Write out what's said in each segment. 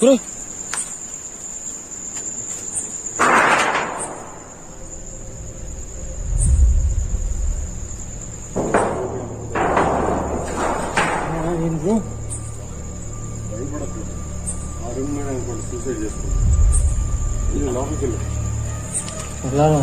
Bro ఏం bro భయపడద్దు ఆ రూమ్ మీద అనుకోండి సూసైడ్ చేసుకుంటాం ఇది లోపలికి వెళ్ళు వెళ్ళాలా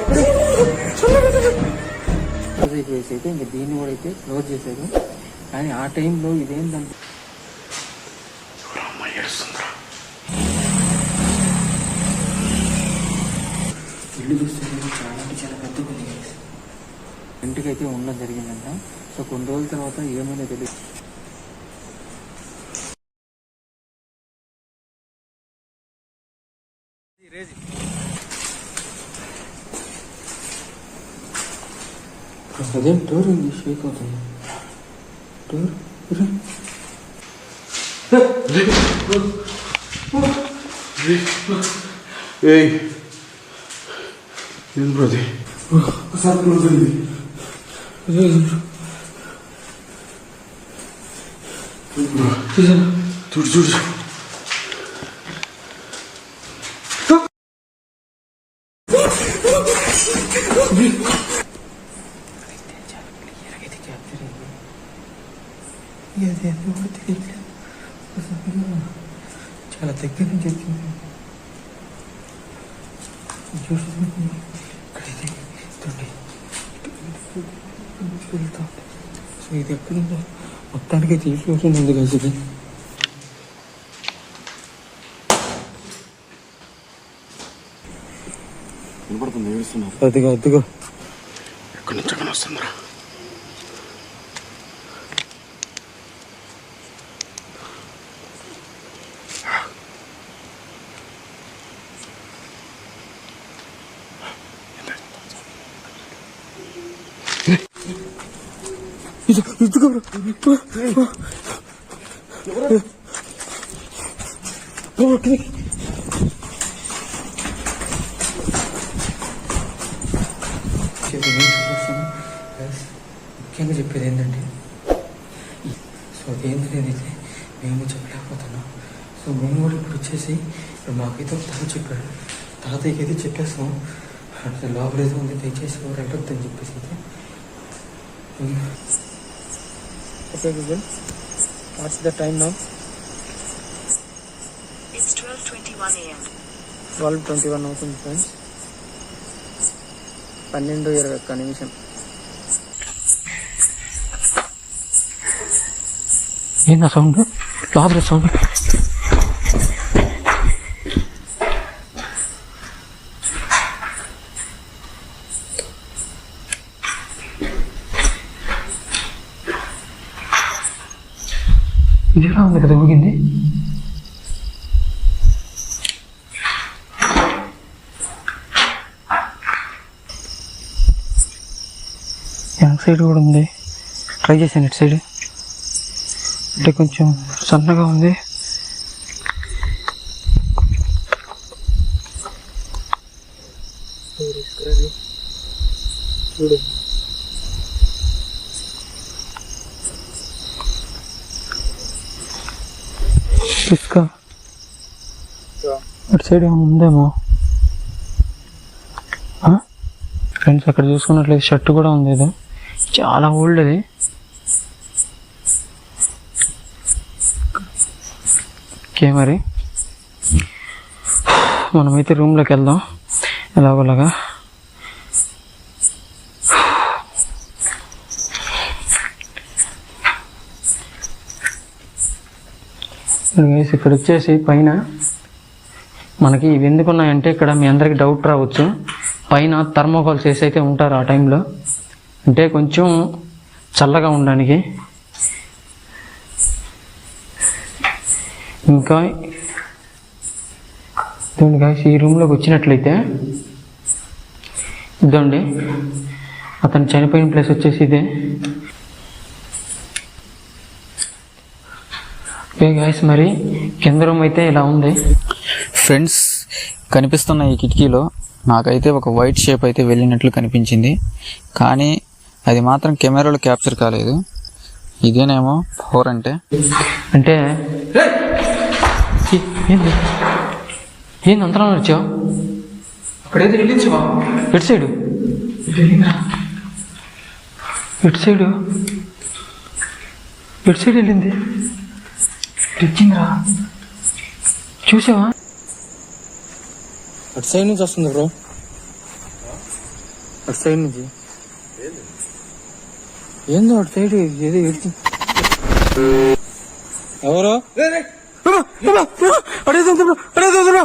క్లోజ్ అయిపోయేసి అయితే ఇంకా దీన్ని కూడా అయితే క్లోజ్ చేశారు కానీ ఆ టైంలో ఇదేంటంటే ఇల్లు చూస్తే చాలా అంటే చాలా పెద్దగా ఉంది ఇంటికి అయితే ఉండడం జరిగిందంట. సో కొన్ని రోజుల తర్వాత ఏమైనా తెలియదు అదేం డోర్ ఉంది షేక్ అవుతుంది డోర్ రే. ఏయ్ ఏం బ్రో అది ఒకసారి క్లోజ్ అయింది అదే చూడు చూడు ఎలాగైతే క్యాప్చర్ అయింది అది ఎందుకు కూడా తెలియట్లేదు ఒకసారి చాలా దగ్గర నుంచి వచ్చింది. వెళ్తా. సో ఇది ఎక్కడుందో మొత్తానికి తీసుకొస్తుంది ఉంది కలిసి ఇది అదిగో అదిగో. ఇదిగో బ్రో. బ్రో, ముఖ్యంగా చెప్పేది ఏంటంటే సో అదేంటి నేనైతే మేము చెప్పలేకపోతున్నాం. సో మేము కూడా ఇప్పుడు వచ్చేసి ఇప్పుడు మాకైతే ఒక తాత చెప్పాడు. తాతయ్యకి అయితే చెప్పేస్తాం లోపల ఏదో ఉంది దయచేసి ఎవరు వెళ్ళొద్దని చెప్పేసి అయితే. Okay Google what's the time now It's 12:21 a.m. Twelve twenty one అవుతుంది ఫ్రెండ్స్ పన్నెండు ఇరవై ఒక్క నిమిషం ఏందా సౌండ్ లోపల సౌండ్ ఇది ఎలా ఉంది కదా ఊగింది? బ్యాక్ సైడ్ కూడా ఉంది. ట్రై చేశాను ఇటు సైడ్. అంటే కొంచెం సన్నగా ఉంది. చూడు ఇసుక. అటు సైడ్ ఏమైనా ఉందేమో? ఫ్రెండ్స్ అక్కడ చూసుకున్నట్లయితే షర్ట్ కూడా ఉంది ఇది. చాలా ఓల్డ్ అది. ఓకే మరి. మనమైతే రూమ్లోకి వెళ్దాం. ఎలాగోలాగా. Guys, ఇక్కడ వచ్చేసి పైన మనకి ఇవి ఎందుకున్నాయంటే ఇక్కడ మీ అందరికి డౌట్ రావచ్చు. పైన థర్మోకాల్ చేసి అయితే ఉంటారు ఆ టైంలో అంటే కొంచెం చల్లగా ఉండడానికి. ఇంకా ఇదండి guys, ఈ రూమ్లోకి వచ్చినట్లయితే ఇదండి అతను చనిపోయిన ప్లేస్ వచ్చేసి ఇదే. ఓకే గాయస్ మరి కింద రూమ్ అయితే ఇలా ఉంది. ఫ్రెండ్స్ కనిపిస్తున్న ఈ కిటికీలో నాకైతే ఒక వైట్ షేప్ అయితే వెళ్ళినట్లు కనిపించింది. కానీ అది మాత్రం కెమెరాలో క్యాప్చర్ కాలేదు. ఇదేనేమో పవర్ అంటే. అంటే ఏంది ఏంది అంతలా వచ్చావు? అక్కడైతే వెళ్ళించవా ఎటు సైడు? ఎటు సైడు? ఎటు సైడ్ వెళ్ళింది? తెచ్చిందిరా. చూసావా? అటు సైడ్ నుంచి వస్తుంది బ్రో. అటు సైడ్ నుంచి. ఏందో అటు సైడ్ ఏదో ఎడిచి ఎవరు? అడేది బ్రో అడేది బ్రో బ్రో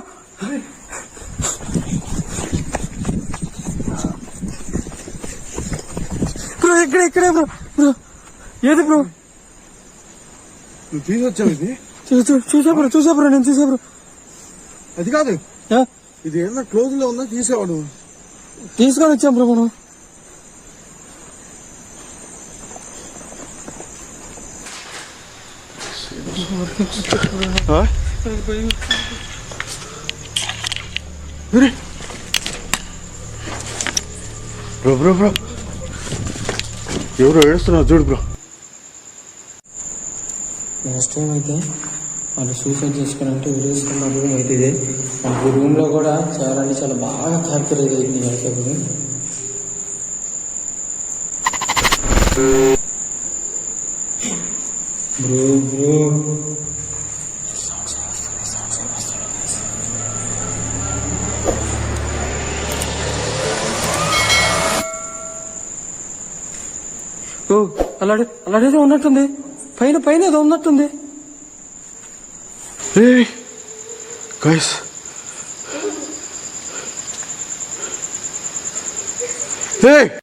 ఇక్కడ ఇక్కడే బ్రో బ్రో. ఏది బ్రో? నువ్వు తీసుకొచ్చావు ఇది? చూసా చూసా బ్రో చూసా బ్రో నేను చూసా బ్రో అది కాదు. ఇది ఏమన్నా క్లోజ్లో ఉందా? తీసేవాడు. తీసుకొని వచ్చాం బ్రో మనం. Bro bro bro. ఎవరు ఏడుస్తున్నారు చూడు బ్రో. నెక్స్ట్ టైం అయితే వాళ్ళు సూసైడ్ చేసుకోవాలంటే ఉరేసుకున్న రూమ్ అయితే ఇదే మనకి రూమ్లో కూడా చాలా అంటే చాలా బాగా క్యాప్చర్ అయింది అయితే ఇప్పుడు బ్రో బ్రో ఓ అలాడే అలాడేదో ఉన్నట్టుంది. పైన పైన ఏదో ఉన్నట్టుంది. Hey, guys. Hey!